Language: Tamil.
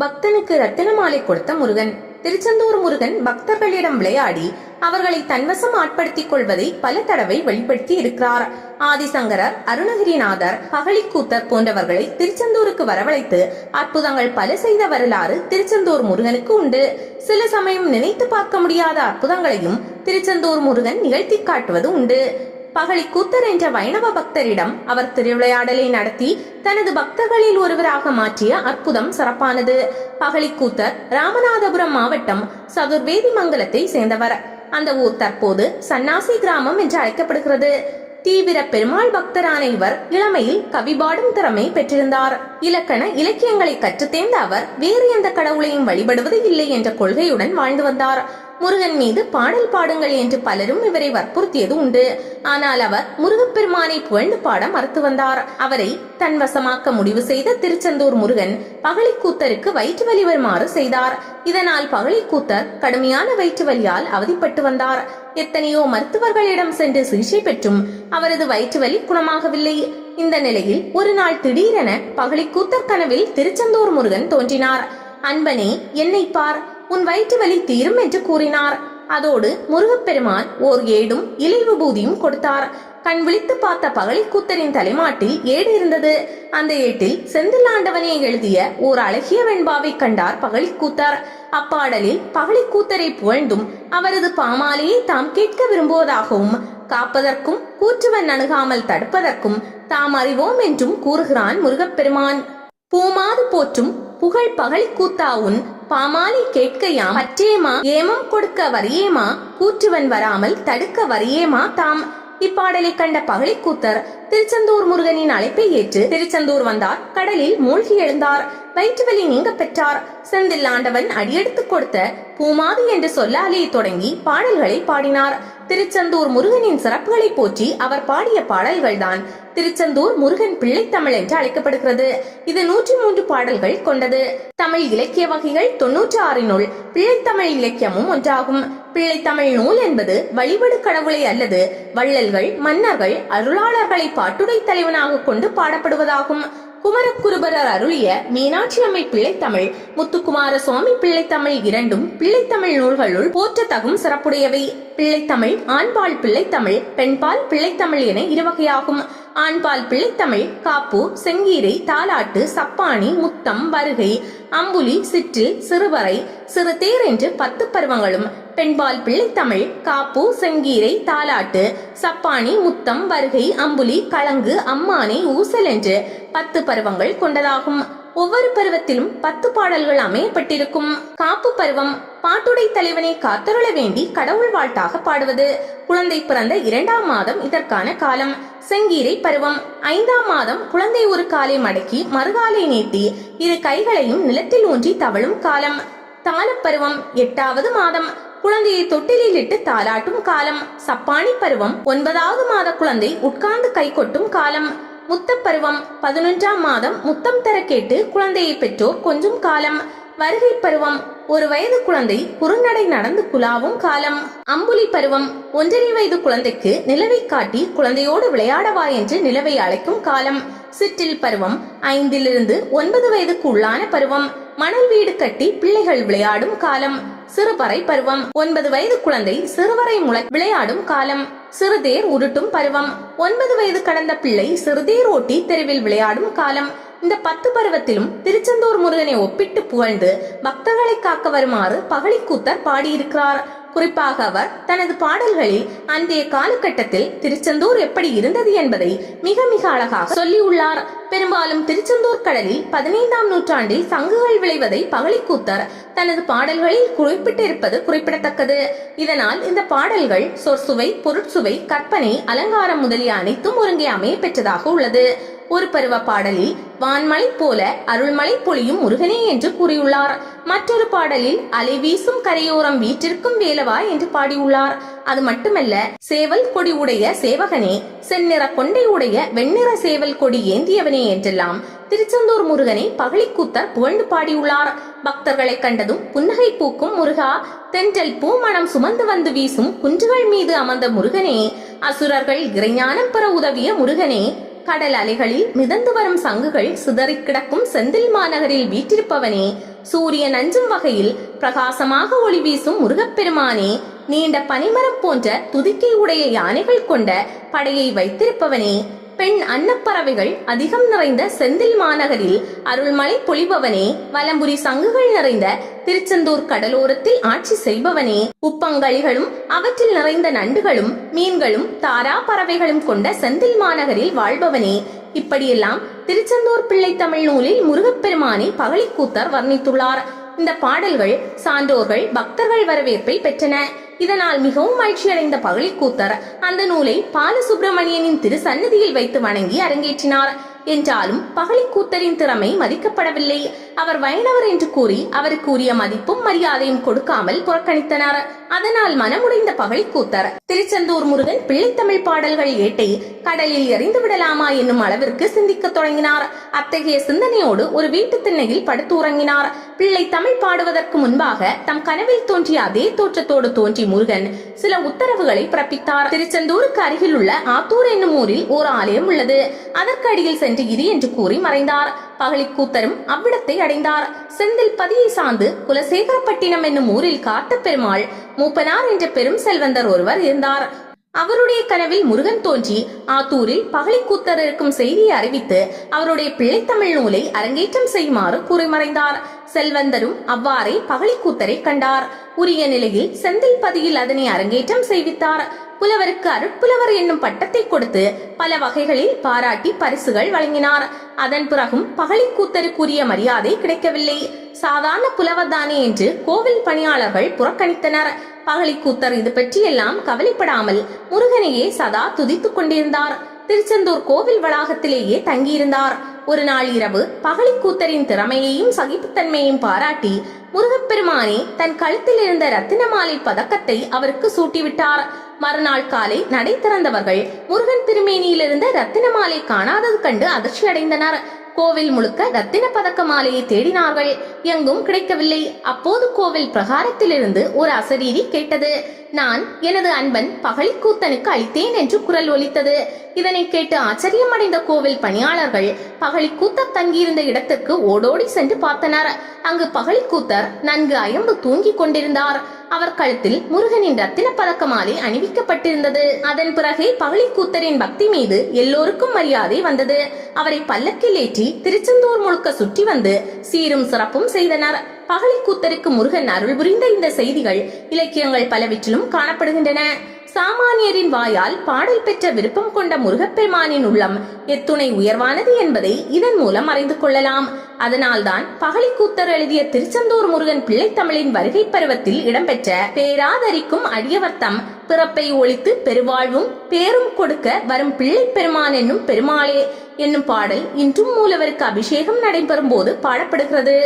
பக்தனுக்கு ரத்தின மாலை கொடுத்த முருகன். திருச்செந்தூர் முருகன் பக்தர்களிடம் விளையாடி அவர்களை தன்வசம் ஆட்படுத்திக் கொள்வதை பல தடவை வெளிப்படுத்தி இருக்கிறார். ஆதிசங்கரர் அருணகிரிநாதர் பகழிக்கூத்தர் போன்றவர்களை திருச்செந்தூருக்கு வரவழைத்து அற்புதங்கள் பல செய்த வரலாறு திருச்செந்தூர் முருகனுக்கு உண்டு. சில சமயம் நினைத்து பார்க்க முடியாத அற்புதங்களையும் திருச்செந்தூர் முருகன் நிகழ்த்தி காட்டுவது உண்டு. பகலி கூத்தர் என்ற வைணவ பக்தரிடம் அவர் திருவிளையாடலை நடத்தி தனது பக்தர்களில் ஒருவராக மாற்றிய அற்புதம் சிறப்பானது. பகலி கூத்தர் ராமநாதபுரம் மாவட்டம் சதுர்வேதி மங்கலத்தை சேர்ந்தவர். அந்த ஊர் தற்போது சன்னாசி கிராமம் என்று அழைக்கப்படுகிறது. தீவிர பெருமாள் பக்தரான இவர் இளமையில் கவிபாடும் திறமை பெற்றிருந்தார். இலக்கண இலக்கியங்களை கற்றுத்தேர்ந்த அவர் வேறு எந்த கடவுளையும் வழிபடுவது இல்லை என்ற கொள்கையுடன் வாழ்ந்து வந்தார். முருகன் மீது பாடல் பாடுங்கள் என்று பலரும் இவரை வற்புறுத்தியது உண்டு. ஆனால் அவர் முருகப்பெருமானை புகழ்ந்து பாட மறுத்து வந்தார். அவரை தன் வசமாக்க முடிவு செய்த திருச்செந்தூர் முருகன் பகழிக்கூத்தருக்கு வயிற்று வலி வருமாறு செய்தார். இதனால் பகழிக்கூத்தர் கடுமையான வயிற்று வலியால் அவதிப்பட்டு வந்தார். எத்தனையோ மருத்துவர்களிடம் சென்று சிகிச்சை பெற்றும் அவரது வயிற்று வலி குணமாகவில்லை. இந்த நிலையில் ஒரு நாள் திடீரென பகழிக்கூத்தர் கனவில் திருச்செந்தூர் முருகன் தோன்றினார். அன்பனே என்னை பார். உன் வயிற்று வலி தீரும் என்று கூறினார். அதோடு முருகப்பெருமான் ஓர் ஏடும் இலை விபூதியும் கொடுத்தார். கண் விழித்து பார்த்த பகழிக்கூத்தரின் தலைமாட்டில் ஏடு இருந்தது. அந்த ஏட்டில் செந்திலாண்டவனை எழுதிய ஓர் அழகிய வெண்பாவை கண்டார் பகழிக்கூத்தர் அப்பாடலில் பகழிக்கூத்தரை புகழ்ந்தும் அவரது பாமாலையை தாம் கேட்க விரும்புவதாகவும் காப்பதற்கும் கூற்றுவன் அணுகாமல் தடுப்பதற்கும் தாம் அறிவோம் என்றும் கூறுகிறான் முருகப்பெருமான். பூமாது போற்றும் புகழ் பகழிக்கூத்தா உன் பாமாலை கேட்கையாம். பற்றேமா ஏமம் கொடுக்க வரியேமா கூற்றுவன் வராமல் தடுக்க வரியேமா தாம் இப்பாடலை கண்ட பகழிக்கூத்தர் திருச்செந்தூர் முருகனின் அழைப்பை ஏற்று திருச்செந்தூர் வந்தார். கடலில் மூழ்கி எழுந்தார். வயிற்றுவலி நீங்க பெற்றார். செந்தில் ஆண்டவன் அடியெடுத்து கொடுத்த பூமாதி என்று சொல்லாலே தொடங்கி பாடல்களை பாடினார். திருச்செந்தூர் முருகனின் சிறப்புகளை போற்றி அவர் பாடிய பாடல்கள்தான் திருச்செந்தூர் முருகன் பிள்ளைத்தமிழ் என்று அழைக்கப்படுகிறது. இது நூற்றி மூன்று பாடல்கள் கொண்டது. தமிழ் இலக்கிய வகைகள் தொன்னூற்றி ஆறினுள் பிள்ளைத்தமிழ் இலக்கியமும் ஒன்றாகும். பிள்ளைத்தமிழ் நூல் என்பது வழிபடு கடவுளை அல்லது வள்ளல்கள் மன்னர்கள் அருளாளர்களை பாட்டுடை தலைவனாக கொண்டு பாடப்படுவதாகும். குமரக்குருபரர் அருளிய மீனாட்சி அம்மை பிள்ளைத்தமிழ் முத்துக்குமார சுவாமி பிள்ளைத்தமிழ் இரண்டும் பிள்ளைத்தமிழ் நூல்களுள் போற்றத்தகும் சிறப்புடையவை. பிள்ளைத்தமிழ் ஆண்பால் பிள்ளைத்தமிழ் பெண்பால் பிள்ளைத்தமிழ் என இருவகையாகும். ஆண்பால் பிள்ளைத்தமிழ் காப்பு செங்கீரை தாலாட்டு சப்பானி முத்தம் வருகை அம்புலி சிற்றில் சிறுவரை சிறுதேர் என்று பத்து பருவங்களும். பெண்பால் பிள்ளைத்தமிழ் காப்பு செங்கீரை தாலாட்டு சப்பாணி முத்தம் வருகை அம்புலி கலங்கு அம்மானை ஊசல் என்று பத்து பருவங்கள் கொண்டதாகும். ஒவ்வொரு பருவத்திலும் பத்து பாடல்கள் அமையப்பட்டிருக்கும். காப்பு பருவம் பாட்டுடை தலைவனை காத்தருள வேண்டி கடவுள் வாழ்த்தாக பாடுவது. குழந்தை பிறந்த இரண்டாம் மாதம் இதற்கான காலம். செங்கீரை பருவம் ஐந்தாம் மாதம் குழந்தை ஒரு காலை மடக்கி மறுகாலை நீட்டி இரு கைகளையும் நிலத்தில் ஊன்றி தவழும் காலம். தாளப்பருவம் எட்டாவது மாதம் குழந்தையை தொட்டிலில் இட்டு தாலாட்டும் காலம். சப்பானி பருவம் ஒன்பதாவது மாத குழந்தை உட்கார்ந்து கை கொட்டும் காலம். முத்தப்பருவம் பதினொன்றாம் மாதம் முத்தம் தர கேட்டு குழந்தையை பெற்றோர் கொஞ்சம் காலம். வருகை பருவம் ஒரு வயது குழந்தை குறுநடை நடந்து குலாவும் காலம். அம்புலி பருவம் ஒன்றரை வயது குழந்தைக்கு நிலவை காட்டி குழந்தையோடு விளையாடவா என்று நிலவை அழைக்கும் காலம். சிற்றில் பருவம் ஐந்திலிருந்து ஒன்பது வயதுக்கு உள்ளான பருவம். மணல் வீடு கட்டி பிள்ளைகள் விளையாடும் காலம். சிறுபறை பருவம் ஒன்பது வயது குழந்தை சிறுவரை முளை விளையாடும் காலம். சிறுதேர் உருட்டும் பருவம். ஒன்பது வயது கடந்த பிள்ளை சிறுதேர் ஓட்டி தெருவில் விளையாடும் காலம். இந்த பத்து பருவத்திலும் திருச்செந்தூர் முருகனை ஒப்பிட்டு புகழ்ந்து பக்தர்களை காக்க வருமாறு பகழிக்கூத்தர் பாடியிருக்கிறார். குறிப்பாக அவர் தனது பாடல்களில் அன்றைய காலகட்டத்தில் திருச்செந்தூர் எப்படி இருந்தது என்பதை மிக மிக அழகாக சொல்லியுள்ளார். பெரும்பாலும் திருச்செந்தூர் கடலில் பதினைந்தாம் நூற்றாண்டில் சங்குகள் விளைவதை பகழிக்கூத்தர் தனது பாடல்களில் குறிப்பிட்டிருப்பது குறிப்பிடத்தக்கது. இதனால் இந்த பாடல்கள் சொற்சுவை பொருட்சுவை கற்பனை அலங்காரம் முதலிய அனைத்தும் ஒருங்கே அமைய பெற்றதாக உள்ளது. ஒரு பருவ பாடலில் வான்மலை போல அருள்மலை பொழியும் முருகனே என்று கூறியுள்ளார். மற்றொரு பாடலில் அலை வீசும் கரையோரம் வீட்டிற்கும் வேலவா என்று பாடியுள்ளார். அது மட்டுமல்ல சேவல் கொடி உடைய சேவகனே செந்நிற கொண்டை உடைய வெண்ணிற சேவல் கொடி ஏந்தியவனே என்றெல்லாம் திருச்செந்தூர் முருகனை பகழிக்கூத்தர் புகழ்ந்து பாடியுள்ளார். பக்தர்களை கண்டதும் புன்னகை பூக்கும் முருகா தென்றல் பூமணம் சுமந்து வந்து வீசும் குன்றுகள் மீது அமர்ந்த முருகனே அசுரர்கள் இறைஞானம் பெற உதவிய முருகனே கடல் அலைகளில் மிதந்து வரும் சங்குகள் சிதறிக் கிடக்கும் செந்தில் மாநகரில் வீற்றிருப்பவனே. சூரியன் அஞ்சும் வகையில் பிரகாசமாக ஒளி வீசும் முருகப்பெருமானே நீண்ட பனிமரம் போன்ற துதிக்கை உடைய யானைகள் கொண்ட படையை வைத்திருப்பவனே. பெண் அன்னப்பறவைகள் அதிகம் நிறைந்த செந்தில் மாநகரில் அருள்மலை பொழிபவனே வலம்புரி சங்குகள் நிறைந்த திருச்செந்தூர் கடலோரத்தில் ஆட்சி செய்பவனே. உப்பங்களிகளும் அவற்றில் நிறைந்த நண்டுகளும் மீன்களும் தாரா பறவைகளும் கொண்ட செந்தில் மாநகரில் வாழ்பவனே. இப்படியெல்லாம் திருச்செந்தூர் பிள்ளை தமிழ் நூலில் முருகப்பெருமானை பகலிக்கூத்தர் வர்ணித்துள்ளார். இந்த பாடல்கள் சான்றோர்கள் பக்தர்கள் வரவேற்பை பெற்றன. இதனால் மிகவும் மகிழ்ச்சியடைந்த பகழிக்கூத்தர் அந்த நூலை பாலசுப்பிரமணியனின் திரு சந்நிதியில் வைத்து வணங்கி அரங்கேற்றினார். என்றாலும் பகழிக்கூத்தரின் திறமை மதிக்கப்படவில்லை. அவர் வைணவர் என்று கூறி அவருக்கு உரிய மதிப்பும் மரியாதையும் கொடுக்காமல் புறக்கணித்தனர். அதனால் மனமுடைந்த பகழிக்கூத்தர் திருச்செந்தூர் முருகன் பிள்ளைத்தமிழ் பாடல்கள் ஏட்டை கடலில் எறிந்து விடலாமா என்னும் அளவிற்கு சிந்திக்க தொடங்கினார். அத்தகைய சிந்தனையோடு ஒரு வீட்டு திண்ணையில் படுத்து உறங்கினார். பிள்ளை தமிழ் பாடுவதற்கு முன்பாக தம் கனவில் தோன்றிய அதே தோற்றத்தோடு தோன்றி முருகன் சில உத்தரவுகளை பிறப்பித்தார். திருச்செந்தூருக்கு அருகில் உள்ள ஆத்தூர் என்னும் ஊரில் ஓர் ஆலயம் உள்ளது. அதற்கு அடியில் சென்று இரு என்று கூறி மறைந்தார். பகலிக்கூத்தரும் அவ்விடத்தை அடைந்தார். செந்தில் பதியை சார்ந்து குலசேகரப்பட்டினம் என்னும் ஊரில் காத்த பெருமாள் மூப்பனார் என்ற பெரும் செல்வந்தர் ஒருவர் இருந்தார். அவருடைய கனவில் முருகன் தோன்றி ஆத்தூரில் பகலிக்கூத்தர் இருக்கும் செய்தியை அறிவித்து அவருடைய பிள்ளைத்தமிழ் நூலை அரங்கேற்றம் செய்யுமாறு கூறிமறைந்தார். செல்வந்தரும் அவ்வாறே பகலிக்கூத்தரை கண்டார். உரிய நிலையில் செந்தில் பதியில் அதனை அரங்கேற்றம் செய்வித்தார். புலவருக்கு அருட்புலவர் என்னும் பட்டத்தை கொடுத்து பல வகைகளில் பாராட்டி பரிசுகள் வழங்கினார். அதன் பிறகும் பகலிக்கூத்தருக்குரிய மரியாதை கிடைக்கவில்லை. சாதாரண புலவர்தானே என்று கோவில் பணியாளர்கள் புறக்கணித்தனர். பகலிக்கூத்தர் இது பற்றியெல்லாம் கவலைப்படாமல் முருகனையே சதா துதித்துக் கொண்டிருந்தார். திருச்செந்தூர் கோவில் வளாகத்திலேயே தங்கியிருந்தார். ஒரு நாள் இரவு பகலிக்கூத்தரின் திறமையையும் சகிப்புத்தன்மையையும் பாராட்டி முருகப்பெருமானே தன் கழுத்தில் இருந்த ரத்தின மாலை பதக்கத்தை அவருக்கு சூட்டிவிட்டார். மறுநாள் காலை நடை திறந்தவர்கள் முருகன் திருமேனியிலிருந்த ரத்தின மாலை காணாதது கண்டு அதிர்ச்சி அடைந்தனர் கோவில் முழுக்க ரத்தின பதக்க மாலையை தேடினார்கள். எங்கும் கிடைக்கவில்லை. அப்போது கோவில் பிரகாரத்திலிருந்து ஒரு அசரீரி கேட்டது. நான் எனது அன்பன் பகலிக்கூத்தனுக்கு அளித்தேன் என்று குரல் ஒலித்தது. இதனை கேட்டு ஆச்சரியமடைந்த கோவில் பணியாளர்கள் பகலிக்கூத்தர் தங்கியிருந்த இடத்துக்கு ஓடோடி சென்று பார்த்தனர். அங்கு பகலிக்கூத்தர் நன்கு அயம்பு தூங்கிக் கொண்டிருந்தார். அவர் கழுத்தில் முருகனின் ரத்தின பதக்க மாலை அணிவிக்கப்பட்டிருந்தது. அதன் பிறகே பகலிக்கூத்தரின் பக்தி மீது எல்லோருக்கும் மரியாதை வந்தது. அவரை பல்லக்கில் ஏற்றி திருச்செந்தூர் முழுக்க சுற்றி வந்து சீரும் சிறப்பும் செய்தனர். பகலிக்கூத்தருக்கு முருகன் அருள் புரிந்த இந்த செய்திகள் இலக்கியங்கள் பலவற்றிலும் காணப்படுகின்றன. சாமானியரின் வாயால் பாடல் பெற்ற விருப்பம் கொண்ட முருகப்பெருமானின் உள்ளம் எத்துணை உயர்வானது என்பதை இதன் மூலம் அறிந்து கொள்ளலாம். அதனால்தான் பகலிக்கூத்தர் எழுதிய திருச்செந்தூர் முருகன் பிள்ளைத்தமிழின் வருகை பருவத்தில் இடம்பெற்ற பேராதரிக்கும் அடியவர்த்தம் பிறப்பை ஒழித்து பெருவாழ்வும் பேரும் கொடுக்க வரும் பிள்ளை பெருமான் என்னும் பெருமாளே என்னும் பாடல் இன்றும் மூலவருக்கு அபிஷேகம் நடைபெறும் போது பாடப்படுகிறது.